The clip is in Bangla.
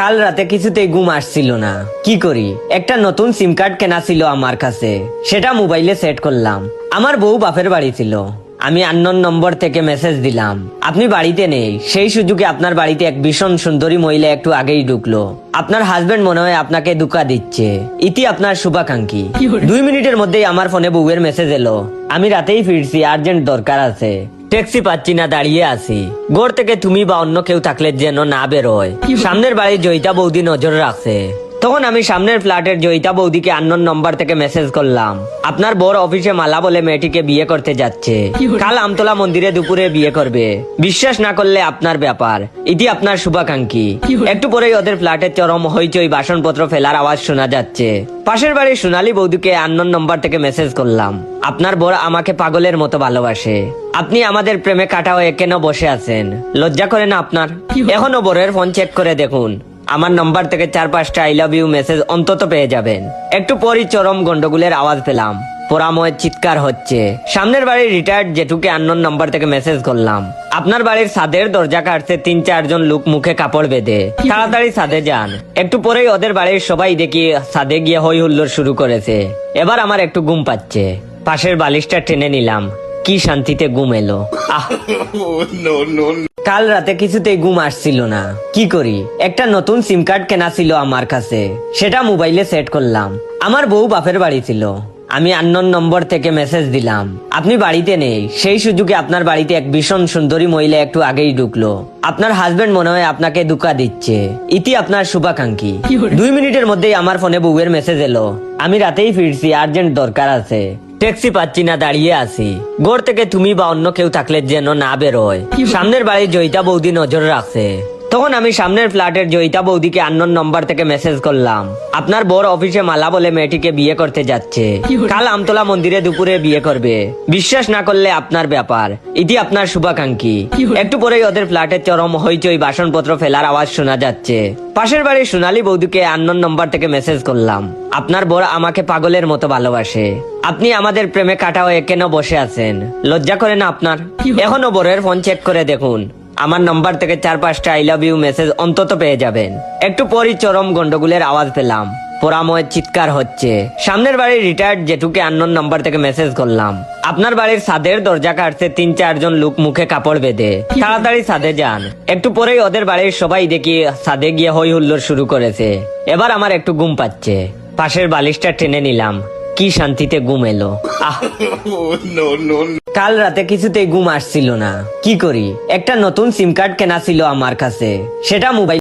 কাল রাতে কিছুতেই ঘুম আসছিল না। কি করি? একটা নতুন সিম কার্ড কেনা ছিল আমার কাছে। সেটা মোবাইলে সেট করলাম। আমার বউ বাপের বাড়ি ছিল। আমি আন্নন নম্বর থেকে মেসেজ দিলাম। আপনি বাড়িতে নেই। সেই সুযোগে আপনার বাড়িতে এক ভীষণ সুন্দরী মহিলা একটু আগেই ঢুকলো। আপনার হাজবেন্ড মনে হয় আপনাকে দুকা দিচ্ছে। ইতি আপনার শুভাকাঙ্ক্ষী। দুই মিনিটের মধ্যেই আমার ফোনে বউয়ের মেসেজ এলো। আমি রাতেই ফিরছি আর্জেন্ট দরকার আছে। ট্যাক্সি পাচ্ছি না দাঁড়িয়ে আছি। গোর থেকে তুমি বা অন্য কেউ থাকলে যেন না বেরোয়। সামনের বাড়ি জয়িতা বৌদি নজর রাখছে। তখন আমি সামনের ফ্ল্যাটের জয়িতা বৌদিকে আন্নন নম্বর থেকে মেসেজ করলাম। আপনার বড় অফিসে মালা বলে মেয়েটিকে বিয়ে করতে যাচ্ছে। কাল আমতলা মন্দিরে দুপুরে বিয়ে করবে। বিশ্বাস না করলে আপনার ব্যাপার। ইতি আপনার শুভাকাঙ্ক্ষী। একটু পরেই ওদের ফ্ল্যাটের চরম হইচই বাসনপত্র ফেলার আওয়াজ শোনা যাচ্ছে। পাশের বাড়ির সোনালী বৌদিকে আন্নন নম্বর থেকে মেসেজ করলাম। আপনার বর আমাকে পাগলের মতো ভালোবাসে। আপনি আমাদের প্রেমে কাটা হয়ে কেন বসে আছেন? লজ্জা করে না আপনার? এখনও বরের ফোন চেক করে দেখুন। আমার নম্বর থেকে চার পাঁচটা আই লাভ ইউ মেসেজ অন্তত পেয়ে যাবেন। একটু পরই চরম গন্ডগোলের আওয়াজ পেলাম। পোড়াময় চিৎকার হচ্ছে। সামনের বাড়ির রিটায়ার্ড জেঠুকে আন্নন নম্বর থেকে মেসেজ করলাম। আপনার বাড়ির ছাদের দরজা কাটছে তিন চারজন লোক মুখে কাপড় বেঁধে। তাড়াতাড়ি সাদে যান। একটু পরেই ওদের বাড়ির সবাই দেখি ছাদে গিয়ে হই হুল্লোড় শুরু করেছে। এবার আমার একটু ঘুম পাচ্ছে। পাশের বালিশটা টেনে নিলাম। কি শান্তিতে ঘুম এলো। কাল রাতে কিছুতেই ঘুম আসছিল না। কি করি? একটা নতুন সিম কার্ড কেনা ছিল আমার কাছে। সেটা মোবাইলে সেট করলাম। আমার বউ বাপের বাড়ি ছিল। আমি আন্নন নম্বর থেকে মেসেজ দিলাম। আপনি বাড়িতে নেই। সেই সুযোগে আপনার বাড়িতে এক ভীষণ সুন্দরী মহিলা একটু আগেই ঢুকলো। আপনার হাজবেন্ড মনে হয় আপনাকে দুকা দিচ্ছে। ইতি আপনার শুভাকাঙ্ক্ষী। দুই মিনিটের মধ্যেই আমার ফোনে বউয়ের মেসেজ এলো। আমি রাতেই ফিরছি আর্জেন্ট দরকার আছে। ট্যাক্সি পাচ্ছি না দাঁড়িয়ে আছি। ঘর থেকে তুমি বা অন্য কেউ থাকলে যেন না বেরোয়। সামনের বাড়ি জয়িতা বৌদি নজর রাখছে। তখন আমি সামনের ফ্ল্যাটের জয়িতা বৌদিকে আন্নন নম্বর থেকে মেসেজ করলাম। আপনার বড় অফিসে মালা বলে মেয়েটিকে বিয়ে করতে যাচ্ছে। কাল আমতলা মন্দিরে দুপুরে বিয়ে করবে। বিশ্বাস না করলে আপনার ব্যাপার। ইতি আপনার শুভাকাঙ্ক্ষী। একটু পরেই ওদের ফ্ল্যাটের চরম হইচই বাসনপত্র ফেলার আওয়াজ শোনা যাচ্ছে। পাশের বাড়ির সোনালী বৌদিকে আন্নন নম্বর থেকে মেসেজ করলাম। আপনার বড় আমাকে পাগলের মতো ভালোবাসে। আপনি আমাদের প্রেমে কাটা হয়ে কেন বসে আছেন? লজ্জা করে না আপনার? এখনও বড়ের ফোন চেক করে দেখুন। আমার নম্বর থেকে চার পাঁচটা আই লাভ ইউ মেসেজ অন্তত পেয়ে যাবেন। একটু পরই চরম গন্ডগোলের আওয়াজ পেলাম। পোড়াময় চিৎকার হচ্ছে। সামনের বাড়ির রিটায়ার্ড জেঠুকে আন্নন নাম্বার থেকে মেসেজ করলাম। আপনার বাড়ির ছাদের দরজা কাটছে তিন চারজন লোক মুখে কাপড় বেঁধে। তাড়াতাড়ি ছাদে যান। একটু পরেই ওদের বাড়ির সবাই দেখি ছাদে গিয়ে হই হুল্লোড় শুরু করেছে। এবার আমার একটু ঘুম পাচ্ছে। পাশের বালিশটা টেনে নিলাম। কি শান্তিতে ঘুম এলো। আহ! কাল রাতে কিছুতেই ঘুম আসছিল না। কি করি? একটা নতুন সিম কার্ড কেনা ছিল আমার কাছে। সেটা মোবাইল